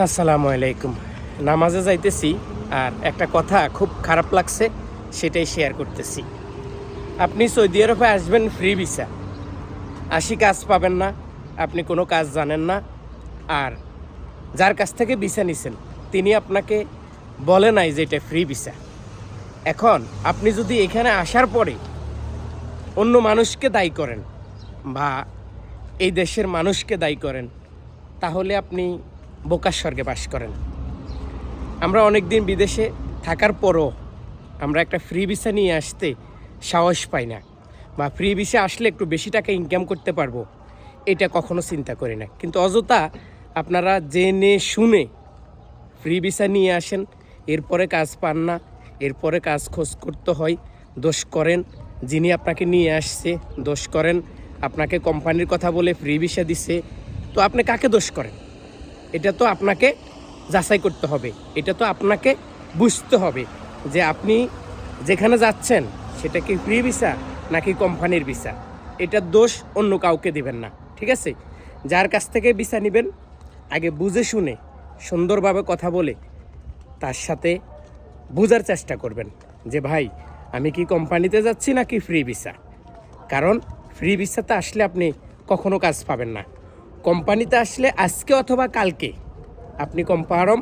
আসসালামু আলাইকুম। নামাজে যাইতেছি আর একটা কথা খুব খারাপ লাগছে, সেটাই শেয়ার করতেছি। আপনি সৌদি আরবে আসবেন ফ্রি ভিসা আসি কাজ পাবেন না, আপনি কোনো কাজ জানেন না। আর যার কাছ থেকে ভিসা নিছেন, তিনি আপনাকে বলে নাই যে এটা ফ্রি ভিসা এখন আপনি যদি এখানে আসার পরে অন্য মানুষকে দায়ী করেন বা এই দেশের মানুষকে দায়ী করেন, তাহলে আপনি বোকার স্বর্গে বাস করেন। আমরা অনেক দিন বিদেশে থাকার পরও আমরা একটা ফ্রি ভিসা নিয়ে আসতে সাহস পাই না। বা ফ্রি ভিসা আসলে একটু বেশি টাকা ইনকাম করতে পারব, এটা কখনো চিন্তা করি না। কিন্তু অযথা আপনারা জেনে শুনে ফ্রি ভিসা নিয়ে আসেন, এরপরে কাজ পান না, এরপরে কাজ খোঁজ করতে হয়, দোষ করেন, যিনি আপনাকে নিয়ে আসছে দোষ করেন, আপনাকে কোম্পানির কথা বলে ফ্রি ভিসা দিছে, তো আপনি কাকে দোষ করেন? এটা তো আপনাকে যাচাই করতে হবে। এটা তো আপনাকে বুঝতে হবে যে আপনি যেখানে যাচ্ছেন, সেটা কি ফ্রি ভিসা নাকি কোম্পানির ভিসা এটার দোষ অন্য কাউকে দিবেন না, ঠিক আছে? যার কাছ থেকে ভিসা নেবেন, আগে বুঝে শুনে, সুন্দরভাবে কথা বলে, তার সাথে বোঝার চেষ্টা করবেন যে, ভাই, আমি কি কোম্পানিতে যাচ্ছি নাকি ফ্রি ভিসা কারণ ফ্রি ভিসাতে আসলে আপনি কখনো কাজ পাবেন না। কোম্পানিতে আসলে আজকে অথবা কালকে আপনি কম্পারম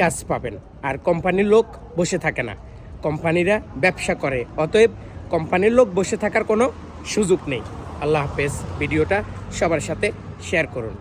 কাজ পাবেন। আর কোম্পানির লোক বসে থাকে না। কোম্পানিরা ব্যবসা করে। অতএব কোম্পানির লোক বসে থাকার কোনো সুযোগ নেই। আল্লাহ হাফেজ। ভিডিওটা সবার সাথে শেয়ার করুন।